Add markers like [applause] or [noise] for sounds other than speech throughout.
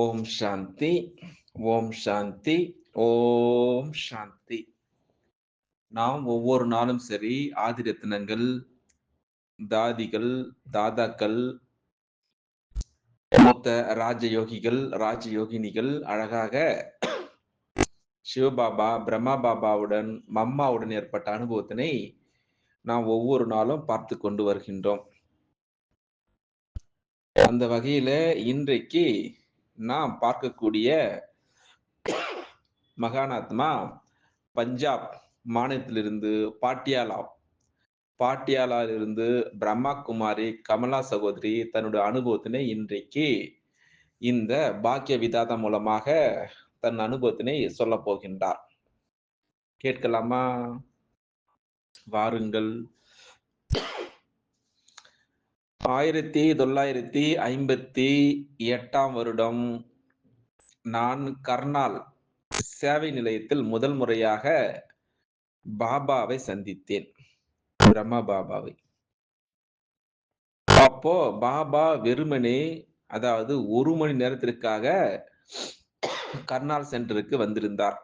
ஓம் சாந்தி ஓம் சாந்தி ஓம் சாந்தி. நாம் ஒவ்வொரு நாளும் சரி ஆதிரத்தினங்கள் தாதிகள் தாதாக்கள் மூத்த ராஜயோகிகள் ராஜயோகினிகள் அழகாக சிவபாபா பிரம்மா பாபாவுடன் மம்மாவுடன் ஏற்பட்ட அனுபவத்தினை நாம் ஒவ்வொரு நாளும் பார்த்து கொண்டு வருகின்றோம். அந்த வகையில இன்றைக்கு நாம் பார்க்கக்கூடிய மகானாத்மா பஞ்சாப் மாநிலத்திலிருந்து பாட்டியாலா. பாட்டியாலாவிலிருந்து பிரம்மா குமாரி கமலா சகோதரி தன்னுடைய அனுபவத்தினை இன்றைக்கு இந்த பாக்கிய விதாதம் மூலமாக தன் அனுபவத்தினை சொல்ல போகின்றார். கேட்கலாமா? வாருங்கள். ஆயிரத்தி தொள்ளாயிரத்தி ஐம்பத்தி எட்டாம் வருடம் நான் கர்னால் சேவை நிலையத்தில் முதல் முறையாக பாபாவை சந்தித்தேன். பிரம்மா பாபாவை. அப்போ பாபா வெறுமனே அதாவது ஒரு மணி நேரத்திற்காக கர்னால் சென்டருக்கு வந்திருந்தார்.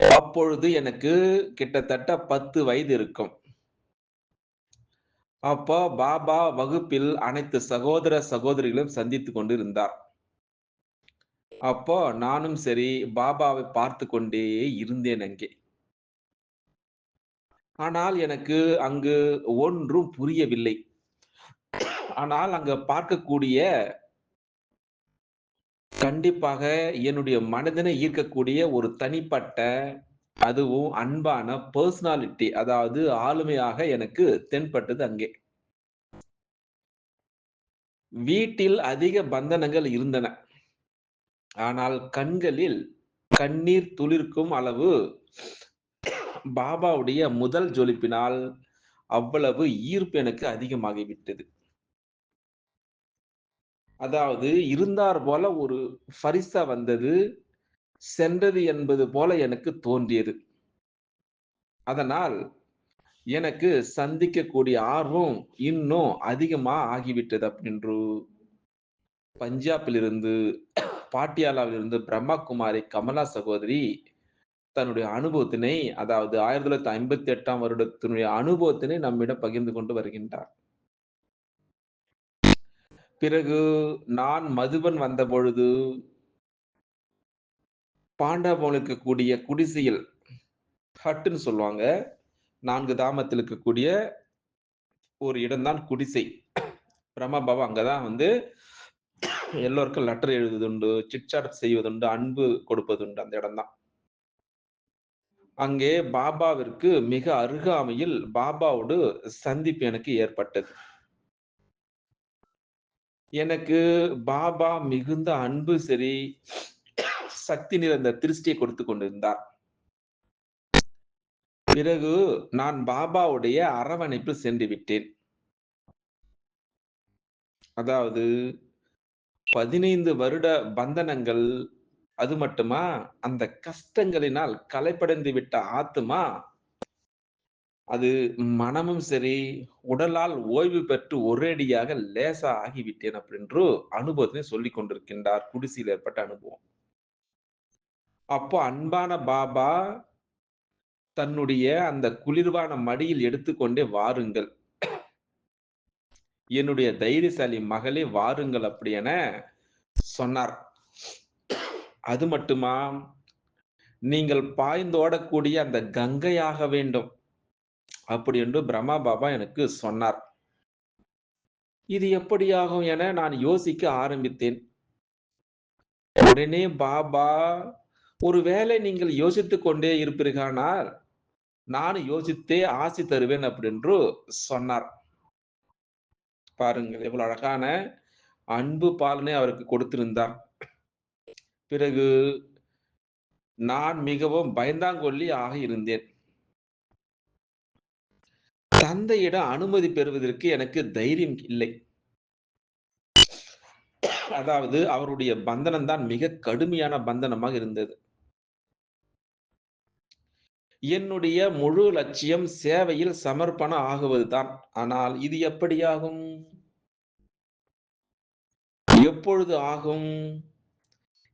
அப்பொழுது எனக்கு கிட்டத்தட்ட பத்து வயது இருக்கும். அப்போ பாபா வகுப்பில் அனைத்து சகோதர சகோதரிகளும் சந்தித்து கொண்டு இருந்தார் அப்போ நானும் சரி பாபாவை பார்த்து கொண்டே இருந்தேன் அங்கே. ஆனால் எனக்கு அங்கு ஒன்றும் புரியவில்லை. ஆனால் அங்க பார்க்கக்கூடிய கண்டிப்பாக என்னுடைய மனதினை ஈர்க்கக்கூடிய ஒரு தனிப்பட்ட அதுவும் அன்பான பர்சனாலிட்டி அதாவது ஆளுமையாக எனக்கு தென்பட்டது அங்கே. வீட்டில் அதிக பந்தனங்கள் இருந்தன. ஆனால் கண்களில் கண்ணீர் துளிர்க்கும் அளவு பாபாவுடைய முதல் ஜொலிப்பினால் அவ்வளவு ஈர்ப்பு எனக்கு அதிகமாகிவிட்டது. அதாவது இருந்தார் போல ஒரு பரிசா வந்தது. சென்றது என்பது போல எனக்கு தோன்றியது. அதனால் எனக்கு சந்திக்கக்கூடிய ஆர்வம் இன்னும் அதிகமா ஆகிவிட்டது அப்படின்று. பஞ்சாபிலிருந்து பாட்டியாலாவிலிருந்து பிரம்மா குமாரி கமலா சகோதரி தன்னுடைய அனுபவத்தினை அதாவது ஆயிரத்தி தொள்ளாயிரத்தி ஐம்பத்தி எட்டாம் வருடத்தினுடைய அனுபவத்தினை நம்மிடம் பகிர்ந்து கொண்டு வருகின்றார். பிறகு நான் மதுபன் வந்த பொழுது பாண்டாபவன் இருக்கக்கூடிய குடிசையில் ஹட்டுன்னு சொல்லுவாங்க. நான்கு தாமத்தில் இருக்கக்கூடிய ஒரு இடம்தான் குடிசை. பிரம்மபாபா அங்கதான் வந்து எல்லோருக்கும் லெட்டர் எழுதுவதுண்டு சிட்சாட் செய்வதுண்டு அன்பு கொடுப்பதுண்டு அந்த இடம்தான். அங்கே பாபாவிற்கு மிக அருகாமையில் பாபாவோடு சந்திப்பு எனக்கு ஏற்பட்டது. எனக்கு பாபா மிகுந்த அன்பு சரி சக்தி நிறைந்த திருஷ்டியை கொடுத்து கொண்டிருந்தார். பிறகு நான் பாபாவுடைய அரவணைப்பில் சென்று விட்டேன். அதாவது பதினைந்து வருட பந்தனங்கள் அது மட்டுமா? அந்த கஷ்டங்களினால் கலைப்படைந்து விட்ட ஆத்துமா? அது மனமும் சரி உடலால் ஓய்வு பெற்று ஒரேடியாக லேசா ஆகிவிட்டேன் அப்படின்று அனுபவத்தினை சொல்லி கொண்டிருக்கின்றார். குடிசையில் ஏற்பட்ட அனுபவம். அப்போ அன்பான பாபா தன்னுடைய அந்த குளிர்வான மடியில் எடுத்துக்கொண்டே வாருங்கள். என்னுடைய தைரியசாலி மகளே வாருங்கள் அப்படி என சொன்னார். அது மட்டுமா? நீங்கள் பாய்ந்தோடக்கூடிய அந்த கங்கையாக வேண்டும் அப்படி என்று பிரம்மா பாபா எனக்கு சொன்னார். இது எப்படியாகும் என நான் யோசிக்க ஆரம்பித்தேன். உடனே பாபா ஒருவேளை நீங்கள் யோசித்து கொண்டே இருப்பீர்களானால் நான் யோசித்தே ஆசி தருவேன் அப்படின்று சொன்னார். பாருங்கள் எவ்வளவு அழகான அன்பு பாலனை அவருக்கு கொடுத்திருந்தார். பிறகு நான் மிகவும் பயந்தாங்கொல்லி ஆக இருந்தேன். தந்தையிடம் அனுமதி பெறுவதற்கு எனக்கு தைரியம் இல்லை. அதாவது அவருடைய பந்தனம் தான் மிக கடுமையான பந்தனமாக இருந்தது. என்னுடைய முழு லட்சியம் சேவையில் சமர்ப்பணம் ஆகுவதுதான் ஆனால் இது எப்படியாகும் எப்பொழுது ஆகும்?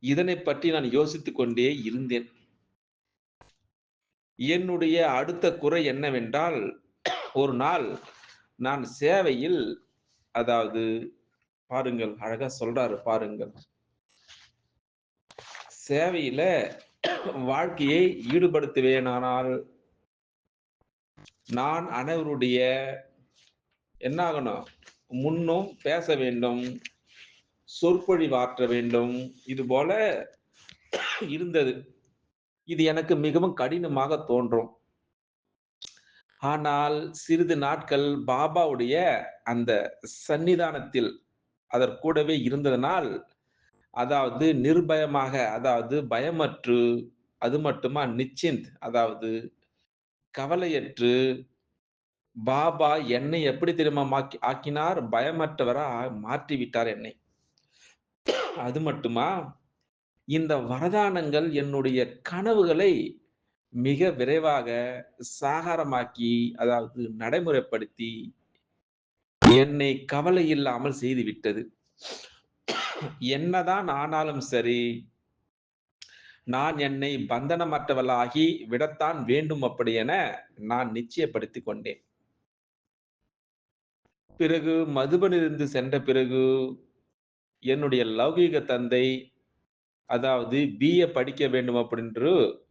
இதனை பற்றி நான் யோசித்துக் கொண்டே இருந்தேன். என்னுடைய அடுத்த குறை என்னவென்றால், ஒரு நாள் நான் சேவையில் அதாவது பாருங்கள், அழகா சொல்றாரு பாருங்கள். சேவையில வாழ்க்கையை ஈடுபடுத்துவேனானால், நான் அனைவருடைய என்ன ஆகணும்? முன்னும் பேச வேண்டும். சொற்பொழிவாற்ற வேண்டும். இது போல இருந்தது. இது எனக்கு மிகவும் கடினமாக தோன்றும். ஆனால் சிறிது நாட்கள் பாபாவுடைய அந்த சந்நிதானத்தில் அதற்கூடவே இருந்ததனால், அதாவது நிர்பயமாக அதாவது பயமற்று, அது மட்டுமா நிச்சிந்த் அதாவது கவலையற்று, பாபா என்னை எப்படி தெரியுமா மாக்கி ஆக்கினார்? பயமற்றவரா மாற்றி விட்டார் என்னை. அது மட்டுமா, இந்த வரதானங்கள் என்னுடைய கனவுகளை மிக விரைவாக சாகாரமாக்கி, அதாவது நடைமுறைப்படுத்தி, என்னை கவலை இல்லாமல் செய்துவிட்டது. என்னதான் ஆனாலும் சரி, நான் என்னை பந்தனமற்றவளாகி விடத்தான் வேண்டும் அப்படி என நான் நிச்சயப்படுத்திக் கொண்டேன். பிறகு மதுபனிலிருந்து சென்ற பிறகு, என்னுடைய லௌகீக தந்தை, அதாவது பி.ஏ படிக்க வேண்டும் அப்படின்று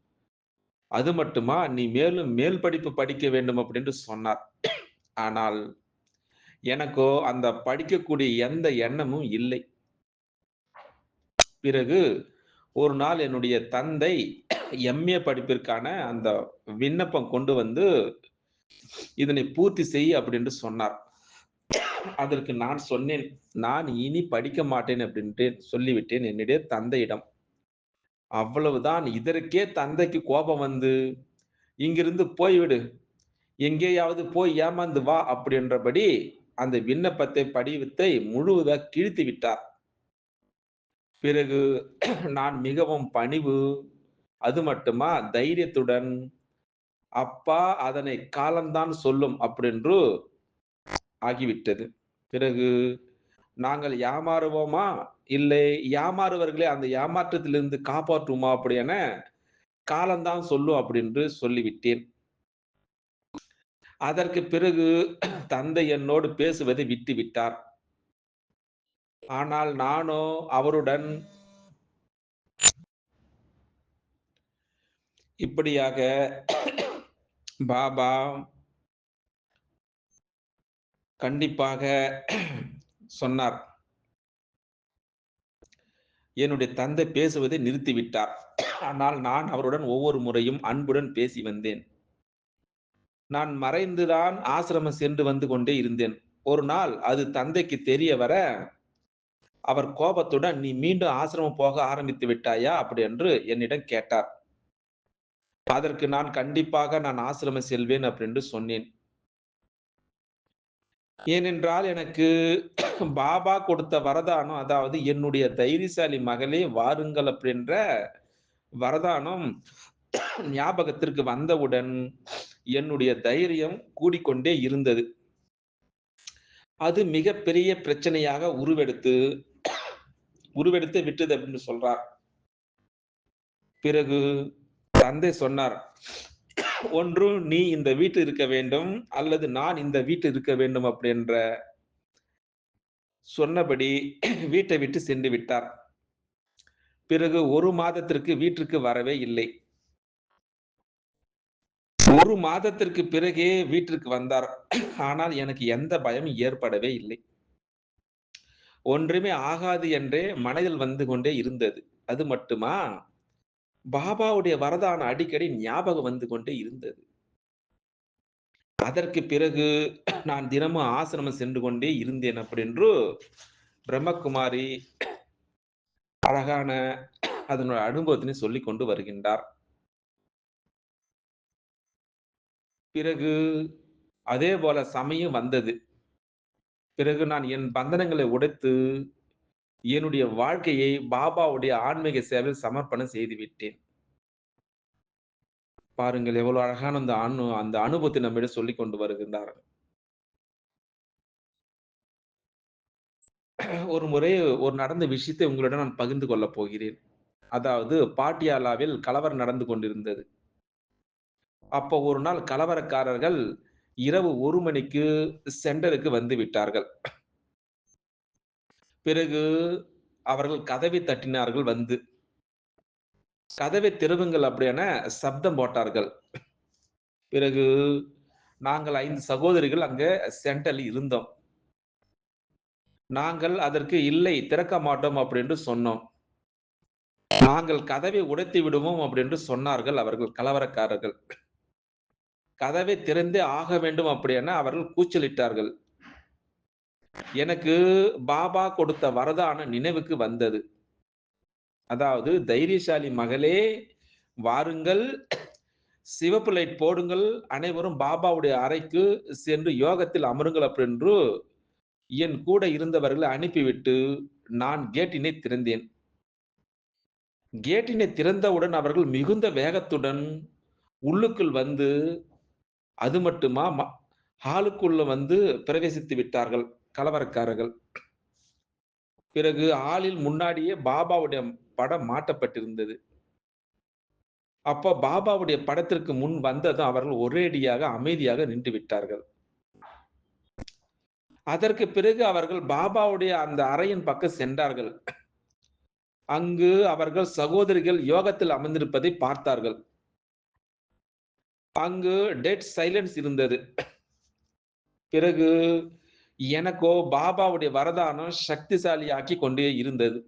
அது மட்டுமா, நீ மேலும் மேல் படிப்பு படிக்க வேண்டும் அப்படின்று சொன்னார். ஆனால், எனக்கோ அந்த படிக்கக்கூடிய எந்த எண்ணமும் இல்லை. பிறகு ஒரு நாள் என்னுடைய தந்தை எம்.ஏ படிப்பிற்கான அந்த விண்ணப்பம் கொண்டு வந்து, இதனை பூர்த்தி செய் அப்படின்னு சொன்னார். அதற்கு நான் சொன்னேன், நான் இனி படிக்க மாட்டேன் அப்படின்ட்டு சொல்லிவிட்டேன் என்னுடைய தந்தையிடம். அவ்வளவுதான். இதற்கே தந்தைக்கு கோபம் வந்து, "இங்கிருந்து போய்விடு. எங்கேயாவது போய் ஏமாந்து வா" அப்படின்றபடி அந்த விண்ணப்பத்தை படிவத்தை முழுவதாக கிழித்து விட்டார். பிறகு [clears throat] நான் மிகவும் பணிவு, அது மட்டுமா தைரியத்துடன், "அப்பா அதனை காலம்தான் சொல்லும்" அப்படின்று ஆகிவிட்டது. பிறகு நாங்கள் ஏமாறுவோமா? இல்லை ஏமாறுவர்களே அந்த ஏமாற்றத்திலிருந்து காப்பாற்றுமா? அப்படி என காலம்தான் சொல்லும் அப்படின்று சொல்லிவிட்டேன். அதற்கு பிறகு [clears throat] தந்தை என்னோடு பேசுவதை விட்டுவிட்டார். ஆனால் நானோ அவருடன் இப்படியாக பாபா கண்டிப்பாக சொன்னார். என்னுடைய தந்தை பேசுவதை நிறுத்திவிட்டார். ஆனால் நான் அவருடன் ஒவ்வொரு முறையும் அன்புடன் பேசி வந்தேன். நான் மறைந்துதான் ஆசிரமம் சென்று வந்து கொண்டே இருந்தேன். ஒரு நாள் அது தந்தைக்கு தெரிய வர, அவர் கோபத்துடன், "நீ மீண்டும் ஆசிரமம் போக ஆரம்பித்து விட்டாயா?" அப்படி என்று என்னிடம் கேட்டார். அதற்கு நான் கண்டிப்பாக நான் ஆசிரமம் செல்வேன் அப்படின்னு சொன்னேன். ஏனென்றால் எனக்கு பாபா கொடுத்த வரதானம், அதாவது என்னுடைய தைரியசாலி மகளே வாருங்கள் அப்படின்ற வரதானம் ஞாபகத்திற்கு வந்தவுடன், என்னுடைய தைரியம் கூடிக்கொண்டே இருந்தது. அது மிகப்பெரிய பிரச்சனையாக உருவெடுத்து உருவெடுத்து விட்டது அப்படின்னு சொல்றார். பிறகு தந்தை சொன்னார், "ஒன்று நீ இந்த வீட்டில் இருக்க வேண்டும், அல்லது நான் இந்த வீட்டில் இருக்க வேண்டும்" அப்படின்ற சொன்னபடி வீட்டை விட்டு சென்று விட்டார். பிறகு ஒரு மாதத்திற்கு வீட்டிற்கு வரவே இல்லை. ஒரு மாதத்திற்கு பிறகே வீட்டிற்கு வந்தார். ஆனால் எனக்கு எந்த பயமும் ஏற்படவே இல்லை. ஒன்றுமே ஆகாது என்றே மனதில் வந்து கொண்டே இருந்தது. அது மட்டுமா, பாபாவுடைய வரதான அடிக்கடி ஞாபகம் வந்து கொண்டே இருந்தது. அதற்கு பிறகு நான் தினமும் ஆசிரமம் சென்று கொண்டே இருந்தேன் அப்படின்று பிரம்மகுமாரி அழகான அதனுடைய அனுபவத்தினை சொல்லி கொண்டு வருகின்றார். பிறகு அதே போல சமயம் வந்தது. பிறகு நான் என் பந்தனங்களை உடைத்து, என்னுடைய வாழ்க்கையை பாபாவுடைய ஆன்மீக சேவையில் சமர்ப்பணம் செய்துவிட்டேன். பாருங்கள் எவ்வளவு அழகான அந்த அனு அந்த அனுபவத்தை நம்மிடம் சொல்லி கொண்டு வருகின்றார். ஒரு முறை ஒரு நடந்த விஷயத்தை உங்களிடம் நான் பகிர்ந்து கொள்ளப் போகிறேன். அதாவது பாட்டியாலாவில் கலவரம் நடந்து கொண்டிருந்தது. அப்போ ஒரு நாள் கலவரக்காரர்கள் இரவு ஒரு மணிக்கு சென்டருக்கு வந்து விட்டார்கள். பிறகு அவர்கள் கதவை தட்டினார்கள் வந்து. கதவை திருவுங்கள் அப்படி என சப்தம் போட்டார்கள். பிறகு நாங்கள் ஐந்து சகோதரிகள் அங்க சென்டரில் இருந்தோம். நாங்கள் அதற்கு இல்லை திறக்க மாட்டோம் அப்படி என்று சொன்னோம். நாங்கள் கதவை உடைத்து விடுவோம் அப்படி என்று சொன்னார்கள் அவர்கள் கலவரக்காரர்கள். கதவை திறந்தே ஆக வேண்டும் அப்படி என அவர்கள் கூச்சலிட்டார்கள். எனக்கு பாபா கொடுத்த வரதான நினைவுக்கு வந்தது. அதாவது தைரியசாலி மகளே வாருங்கள் சிவப்பு லைட் போடுங்கள் அனைவரும் பாபாவுடைய அறைக்கு சென்று யோகத்தில் அமருங்கள் அப்படின்று என் கூட இருந்தவர்களை அனுப்பிவிட்டு நான் கேட்டினை திறந்தேன். கேட்டினை திறந்தவுடன் அவர்கள் மிகுந்த வேகத்துடன் உள்ளுக்குள் வந்து அது மட்டுமா ம ஹாலுக்குள்ள வந்து பிரவேசித்து விட்டார்கள் கலவரக்காரர்கள். பிறகு ஹாலில் முன்னாடியே பாபாவுடைய படம் மாட்டப்பட்டிருந்தது. அப்போ பாபாவுடைய படத்திற்கு முன் வந்ததும் அவர்கள் ஒரேடியாக அமைதியாக நின்று விட்டார்கள். அதற்கு பிறகு அவர்கள் பாபாவுடைய அந்த அறையின் பக்கம் சென்றார்கள். அங்கு அவர்கள் சகோதரிகள் யோகத்தில் அமர்ந்திருப்பதை பார்த்தார்கள். அங்கு டெட் சைலன்ஸ் இருந்தது. பிறகு எனக்கோ பாபாவுடைய வரதானம் சக்திசாலியாக்கி கொண்டே இருந்தது.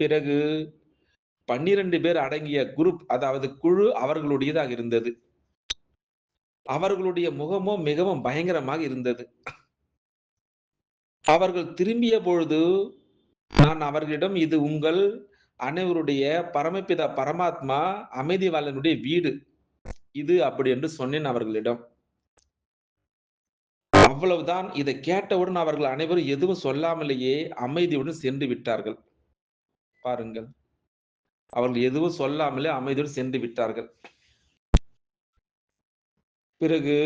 பிறகு 12 பேர் அடங்கிய குரூப் அதாவது குழு அவர்களுடையதாக இருந்தது. அவர்களுடைய முகமோ மிகவும் பயங்கரமாக இருந்தது. அவர்கள் திரும்பிய பொழுது நான் அவர்களிடம் இது உங்கள் அனைவருடைய பரமபிதா பரமாத்மா அமைதிவாளனுடைய வீடு. இது அப்படி என்று சொன்னேன் அவர்களிடம். அவ்வளவுதான் இதை கேட்டவுடன் அவர்கள் அனைவரும் எதுவும் சொல்லாமலேயே அமைதியுடன் சென்று விட்டார்கள். பாருங்கள். அவர்கள் எதுவும் சொல்லாமலே அமைதியுடன் சென்று விட்டார்கள். பிறகு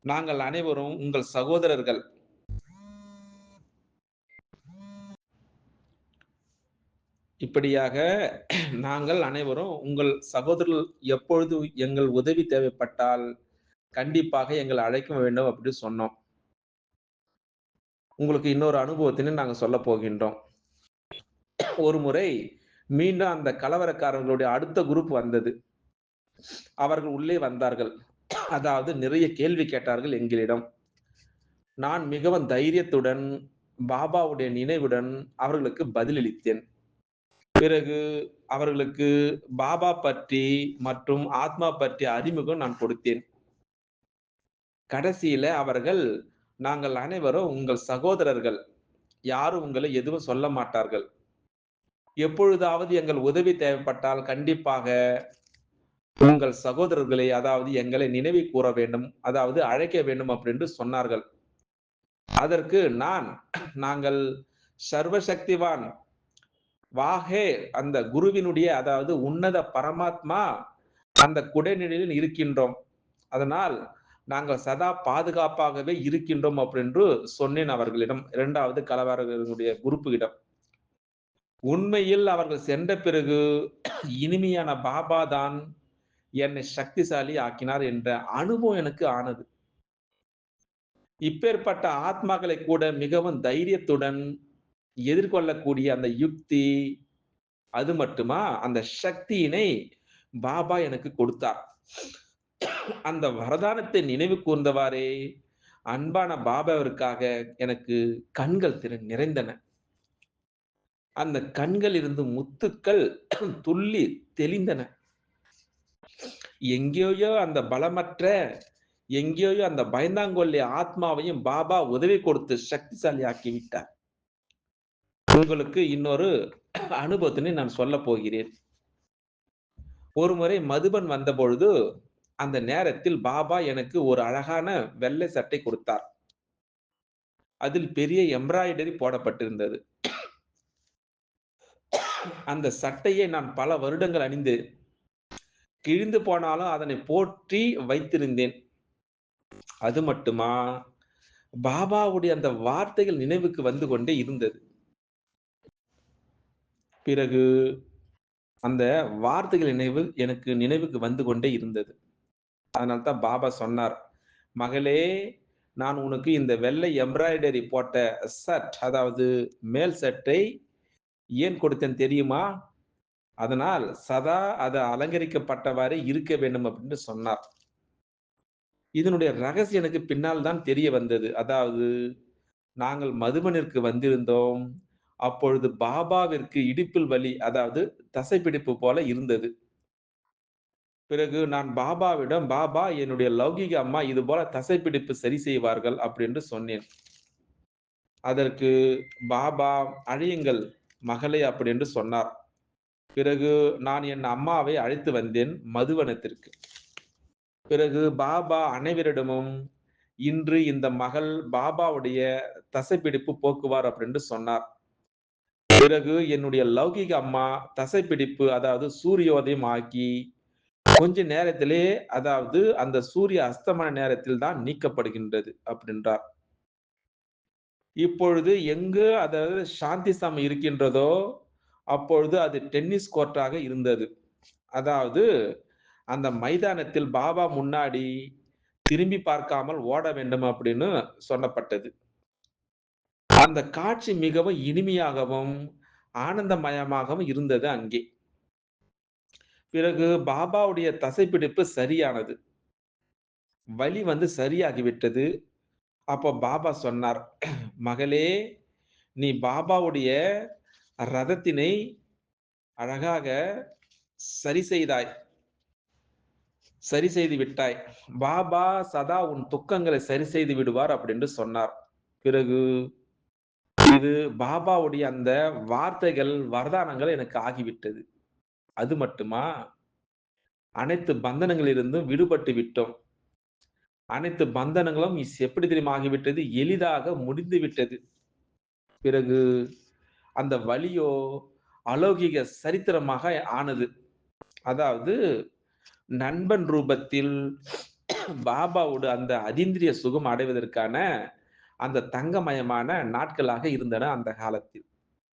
நாங்கள் அனைவரும் உங்கள் சகோதரர்கள். இப்படியாக நாங்கள் அனைவரும் உங்கள் சகோதரர்கள் எப்பொழுது எங்கள் உதவி தேவைப்பட்டால் கண்டிப்பாக எங்களை அழைக்க வேண்டும் அப்படின்னு சொன்னோம். உங்களுக்கு இன்னொரு அனுபவத்தினை நாங்கள் சொல்ல போகின்றோம். ஒரு முறை மீண்டும் அந்த கலவரக்காரர்களுடைய அடுத்த குரூப் வந்தது. அவர்கள் உள்ளே வந்தார்கள். அதாவது நிறைய கேள்வி கேட்டார்கள் எங்களிடம். நான் மிகவும் தைரியத்துடன் பாபாவுடைய நினைவுடன் அவர்களுக்கு பதிலளித்தேன். பிறகு அவர்களுக்கு பாபா பற்றி மற்றும் ஆத்மா பற்றி அறிமுகம் நான் கொடுத்தேன். கடைசியில அவர்கள் நாங்கள் அனைவரும் உங்கள் சகோதரர்கள். யாரும் உங்களை எதுவும் சொல்ல மாட்டார்கள். எப்பொழுதாவது எங்கள் உதவி தேவைப்பட்டால் கண்டிப்பாக உங்கள் சகோதரர்களை அதாவது எங்களை நினைவு கூற வேண்டும். அதாவது அழைக்க வேண்டும் அப்படி என்று சொன்னார்கள். அதற்கு நான் நாங்கள் சர்வசக்திவான் வாகே அந்த குருவினுடைய அதாவது உன்னத பரமாத்மா அந்த குடைநிலையில் இருக்கின்றோம். அதனால் நாங்கள் சதா பாதுகாப்பாகவே இருக்கின்றோம் அப்படின்று சொன்னேன் அவர்களிடம். இரண்டாவது கலவரர்களுடைய குரூப்பிடம். உண்மையில் அவர்கள் சென்ற பிறகு இனிமையான பாபா தான் என்னை சக்திசாலி ஆக்கினார் என்ற அனுபவம் எனக்கு ஆனது. இப்பேற்பட்ட ஆத்மாக்களை கூட மிகவும் தைரியத்துடன் எதிர்கொள்ளக்கூடிய அந்த யுக்தி, அது மட்டுமா அந்த சக்தியினை பாபா எனக்கு கொடுத்தார். அந்த வரதானத்தை நினைவு கூர்ந்தவாறே அன்பான பாபாவிற்காக எனக்கு கண்கள் திறன் நிறைந்தன. அந்த கண்களிலிருந்து முத்துக்கள் துள்ளி தெளிந்தன. எங்கேயோ அந்த பலமற்ற, எங்கேயோ அந்த பயந்தாங்கொல்லி ஆத்மாவையும் பாபா உதவி கொடுத்து சக்திசாலி ஆக்கிவிட்டார் உங்களுக்கு இன்னொரு அனுபவத்தினை நான் சொல்ல போகிறேன். ஒருமுறை மதுபன் வந்தபொழுது, அந்த நேரத்தில் பாபா எனக்கு ஒரு அழகான வெள்ளை சட்டை கொடுத்தார். அதில் பெரிய எம்ப்ராய்டரி போடப்பட்டிருந்தது. அந்த சட்டையை நான் பல வருடங்கள் அணிந்து கிழிந்து போனாலும் அதனை போற்றி வைத்திருந்தேன். அது மட்டுமா, பாபாவுடைய அந்த வார்த்தைகள் நினைவுக்கு வந்து கொண்டே இருந்தது. பிறகு அந்த வார்த்தைகள் நினைவு எனக்கு நினைவுக்கு வந்து கொண்டே இருந்தது. அதனால தான் பாபா சொன்னார், "மகளே, நான் உனக்கு இந்த வெள்ளை எம்ப்ராய்டரி போட்ட சட் அதாவது மேல் சட்டை ஏன் கொடுத்தேன் தெரியுமா? அதனால் சதா அது அலங்கரிக்கப்பட்டவாறே இருக்க வேண்டும்" அப்படின்னு சொன்னார். இதனுடைய ரகசியம் எனக்கு பின்னால் தான் தெரிய வந்தது. அதாவது நாங்கள் மதுபனிற்கு வந்திருந்தோம். அப்பொழுது பாபாவிற்கு இடுப்பில் வலி, அதாவது தசைப்பிடிப்பு போல இருந்தது. பிறகு நான் பாபாவிடம், "பாபா என்னுடைய லௌகிக அம்மா இது போல தசைப்பிடிப்பு சரி செய்வார்கள்" அப்படின்னு சொன்னேன். அதற்கு பாபா, அழியுங்கள் மகளே" அப்படி என்று சொன்னார். பிறகு நான் என் அம்மாவை அழைத்து வந்தேன் மதுவனத்திற்கு. பிறகு பாபா அனைவரிடமும், "இன்று இந்த மகள் பாபாவுடைய தசைப்பிடிப்பு போக்குவார்" அப்படின்னு சொன்னார். பிறகு என்னுடைய லௌகிக அம்மா தசைப்பிடிப்பு அதாவது சூரியோதயம் ஆக்கி கொஞ்ச நேரத்திலே அதாவது அந்த சூரிய அஸ்தமன நேரத்தில் தான் நீக்கப்படுகின்றது அப்படின்றார். இப்பொழுது எங்கு அதாவது சாந்தி சாமி இருக்கின்றதோ, அப்பொழுது அது டென்னிஸ் கோர்ட்டாக இருந்தது. அதாவது அந்த மைதானத்தில் பாபா முன்னாடி திரும்பி பார்க்காமல் ஓட வேண்டும் அப்படின்னு சொல்லப்பட்டது. அந்த காட்சி மிகவும் இனிமையாகவும், ஆனந்தமயமாகவும் இருந்தது அங்கே. பிறகு பாபாவுடைய தசைப்பிடிப்பு சரியானது. வலி வந்து சரியாகிவிட்டது. அப்போ பாபா சொன்னார், "மகளே, நீ பாபாவுடைய ரதத்தினை அழகாக சரி செய்தாய். சரி செய்து விட்டாய். பாபா சதா உன் துக்கங்களை சரி செய்து விடுவார்" அப்படின்னு சொன்னார். பிறகு இது பாபாவுடைய அந்த வார்த்தைகள், வரதானங்கள் எனக்கு ஆகிவிட்டது. அது மட்டுமா? அனைத்து பந்தனங்களிலிருந்தும் விடுபட்டு விட்டோம். அனைத்து பந்தனங்களும் இஸ் எப்படி தெரியுமா ஆகிவிட்டது? எளிதாக முடிந்து விட்டது. பிறகு அந்த வழியோ அலௌகிக சரித்திரமாக ஆனது. அதாவது நண்பன் ரூபத்தில் பாபாவோட அந்த அதீந்திரிய சுகம் அடைவதற்கான அந்த தங்கமயமான நாட்களாக இருந்தன அந்த காலத்தில்.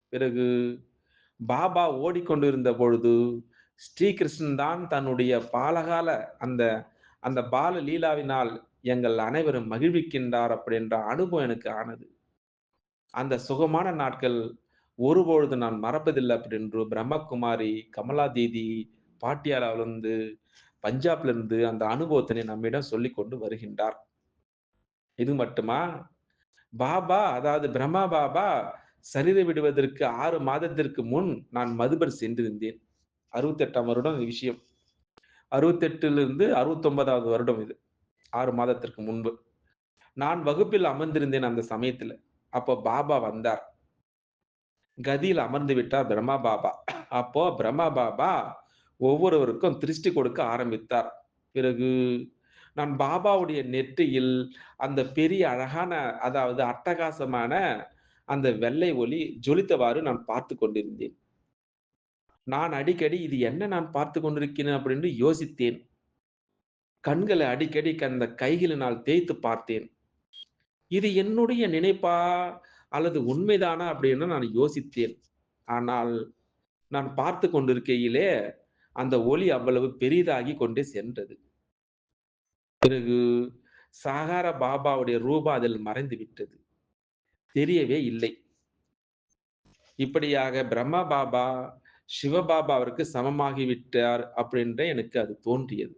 பிறகு பாபா ஓடிக்கொண்டிருந்த பொழுது, ஸ்ரீகிருஷ்ணன் தான் தன்னுடைய பாலகால அந்த அந்த பால லீலாவினால் எங்கள் அனைவரும் மகிழ்விக்கின்றார் அப்படின்ற அனுபவம் எனக்கு ஆனது. அந்த சுகமான நாட்கள் ஒருபொழுது நான் மறப்பதில்லை அப்படின்று பிரம்மகுமாரி, கமலா தீதி, பாட்டியாலாவிலிருந்து, பஞ்சாப்லிருந்து அந்த அனுபவத்தினை நம்மிடம் சொல்லி கொண்டு வருகின்றார். இது மட்டுமா? பாபா அதாவது பிரம்மா பாபா சரீரை விடுவதற்கு ஆறு மாதத்திற்கு முன் நான் மதுபர் சென்றிருந்தேன். 68ஆம் வருடம் இந்த விஷயம். 68லிருந்து 69வது வருடம் இது. ஆறு மாதத்திற்கு முன்பு. நான் வகுப்பில் அமர்ந்திருந்தேன் அந்த சமயத்துல. அப்போ பாபா வந்தார். கதியில் அமர்ந்து விட்டார் பிரம்மா பாபா. அப்போ பிரம்மா பாபா ஒவ்வொருவருக்கும் திருஷ்டி கொடுக்க ஆரம்பித்தார். பிறகு நான் பாபாவுடைய நெற்றியில் அந்த பெரிய அழகான அதாவது அட்டகாசமான அந்த வெள்ளை ஒளி ஜொலித்தவாறு நான் பார்த்து கொண்டிருந்தேன். நான் அடிக்கடி இது என்ன நான் பார்த்துக் கொண்டிருக்கிறேன் அப்படின்னு யோசித்தேன். கண்களை அடிக்கடி அந்த கைகளினால் தேய்த்து பார்த்தேன். இது என்னுடைய நினைப்பா? அல்லது உண்மைதானா? அப்படின்னு நான் யோசித்தேன். ஆனால் நான் பார்த்து கொண்டிருக்கையிலே அந்த ஒளி அவ்வளவு பெரிதாகி கொண்டே சென்றது. பிறகு சாகார பாபாவுடைய ரூபா அதில் மறைந்து விட்டது. தெரியவே இல்லை. இப்படியாக பிரம்மா பாபா, சிவபாபாவிற்கு அவருக்கு சமமாகிவிட்டார் அப்படின்ற எனக்கு அது தோன்றியது.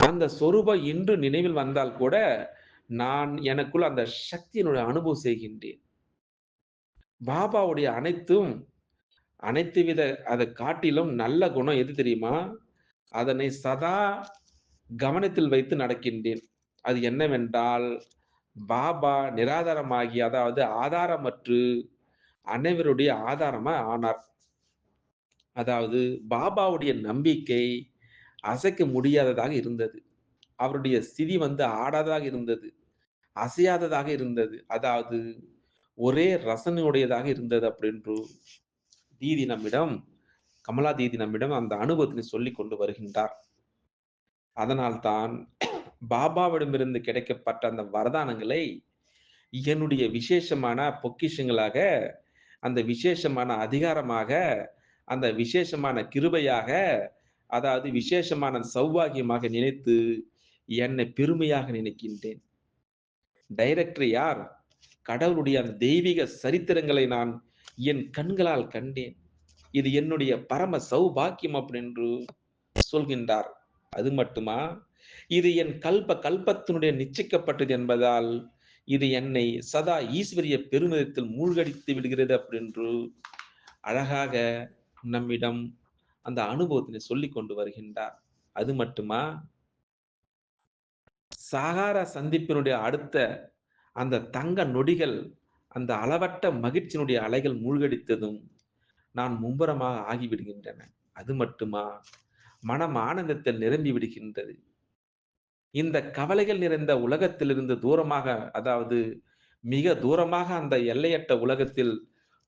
அந்த சொரூபம் இன்று நினைவில் வந்தால் கூட, நான் எனக்குள் அந்த சக்தியினுடைய அனுபவம் செய்கின்றேன். பாபாவுடைய அனைத்தும் அனைத்து வித அதை காட்டிலும் நல்ல குணம் எது தெரியுமா? அதனை சதா கவனத்தில் வைத்து நடக்கின்றேன். அது என்னவென்றால், பாபா நிராதாரமாகி அதாவது ஆதாரமற்று அனைவருடைய ஆதாரமா ஆனார். அதாவது பாபாவுடைய நம்பிக்கை அசைக்க முடியாததாக இருந்தது. அவருடைய ஸ்திதி வந்து ஆடாததாக இருந்தது. அசையாததாக இருந்தது. அதாவது ஒரே ரசனையுடையதாக இருந்தது அப்படின்று தீதி நம்மிடம் கமலா தீதி நம்மிடம் அந்த அனுபவத்தினை சொல்லி கொண்டு வருகின்றார். அதனால்தான் பாபாவிடமிருந்து கிடைக்கப்பட்ட அந்த வரதானங்களை என்னுடைய விசேஷமான பொக்கிஷங்களாக அந்த விசேஷமான அதிகாரமாக அந்த விசேஷமான கிருபையாக அதாவது விசேஷமான சௌபாகியமாக நினைத்து என்னை பெருமையாக நினைக்கின்றேன். டைரக்டர் யார்? கடவுளுடைய அந்த தெய்வீக சரித்திரங்களை நான் என் கண்களால் கண்டேன். இது என்னுடைய பரம சௌபாக்கியம் அப்படின்னு சொல்கின்றார். அது மட்டுமா? இது என் கல்ப கல்பத்தினுடைய நிச்சயிக்கப்பட்டது என்பதால் இது என்னை சதா ஈஸ்வரிய பெருமிதத்தில் மூழ்கடித்து விடுகிறது அப்படின்று அழகாக நம்மிடம் அந்த அனுபவத்தினை சொல்லி கொண்டு வருகின்றார். அது மட்டுமா? சகாரா சந்திப்பினுடைய அடுத்த அந்த தங்க நொடிகள் அந்த அளவட்ட மகிழ்ச்சியினுடைய அலைகள் மூழ்கடித்ததும் நான் மும்பரமாக ஆகிவிடுகின்றன. அது மட்டுமா? மனம் ஆனந்தத்தில் நிரம்பி விடுகின்றது. இந்த கவலைகள் நிறைந்த உலகத்திலிருந்து தூரமாக அதாவது மிக தூரமாக அந்த எல்லையற்ற உலகத்தில்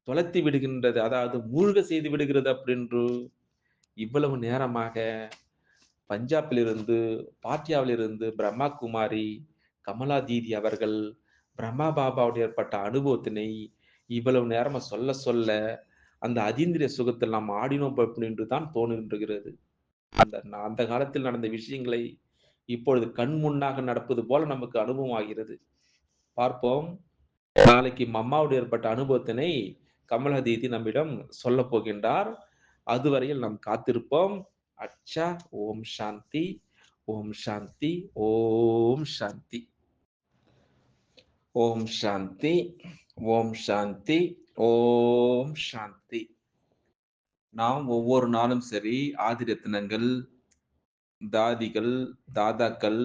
தொலைத்து விடுகின்றது. அதாவது மூழ்க செய்து விடுகிறது அப்படின்று இவ்வளவு நேரமாக பஞ்சாபிலிருந்து பாட்டியாவிலிருந்து பிரம்மா குமாரி கமலா தீதி அவர்கள் பிரம்மா பாபாவுடைய ஏற்பட்ட அனுபவத்தினை இவ்வளவு நேரமா சொல்ல சொல்ல அந்த அதீந்திரிய சுகத்தில் நாம் ஆடினோம் அப்படின்னு தான் தோணுகின்றது அந்த அந்த காலத்தில் நடந்த விஷயங்களை இப்பொழுது கண் முன்னாக நடப்பது போல நமக்கு அனுபவம் ஆகிறது பார்ப்போம். நாளைக்கு மம்மாவுடைய ஏற்பட்ட அனுபவத்தினை கமலஹதீதி நம்மிடம் சொல்ல போகின்றார். அதுவரையில் நாம் காத்திருப்போம். அச்சா ஓம் சாந்தி ஓம் சாந்தி ஓம் சாந்தி. ஓம் சாந்தி ஓம் சாந்தி ஓம் சாந்தி. நாம் ஒவ்வொரு நாளும் சரி ஆதிரத்தினங்கள் தாதிகள் தாதாக்கள்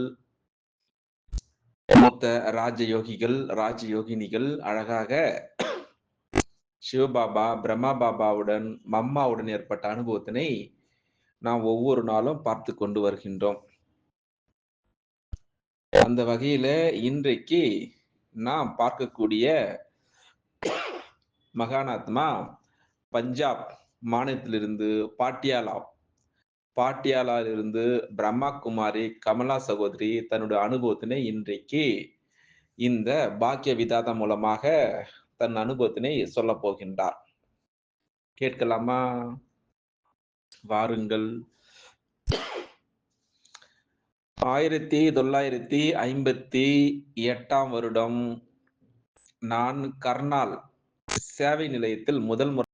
மூத்த ராஜயோகிகள் ராஜயோகினிகள் அழகாக சிவபாபா பிரம்மா பாபாவுடன் மம்மாவுடன் ஏற்பட்ட அனுபவத்தினை நாம் ஒவ்வொரு நாளும் பார்த்து கொண்டு வருகின்றோம். அந்த வகையில இன்றைக்கு நாம் பார்க்கக்கூடிய மகானாத்மா பஞ்சாப் மாநிலத்திலிருந்து பாட்டியாலா. பாட்டியாலாவிலிருந்து பிரம்மா குமாரி கமலா சகோதரி தன்னுடைய அனுபவத்தினை இன்றைக்கு இந்த பாக்கிய விதாதம் மூலமாக தன் அனுபவத்தினை சொல்ல போகின்றார். கேட்கலாமா? வாருங்கள். ஆயிரத்தி தொள்ளாயிரத்தி ஐம்பத்தி எட்டாம் வருடம் நான் கர்னால் சேவை நிலையத்தில் முதல் முறை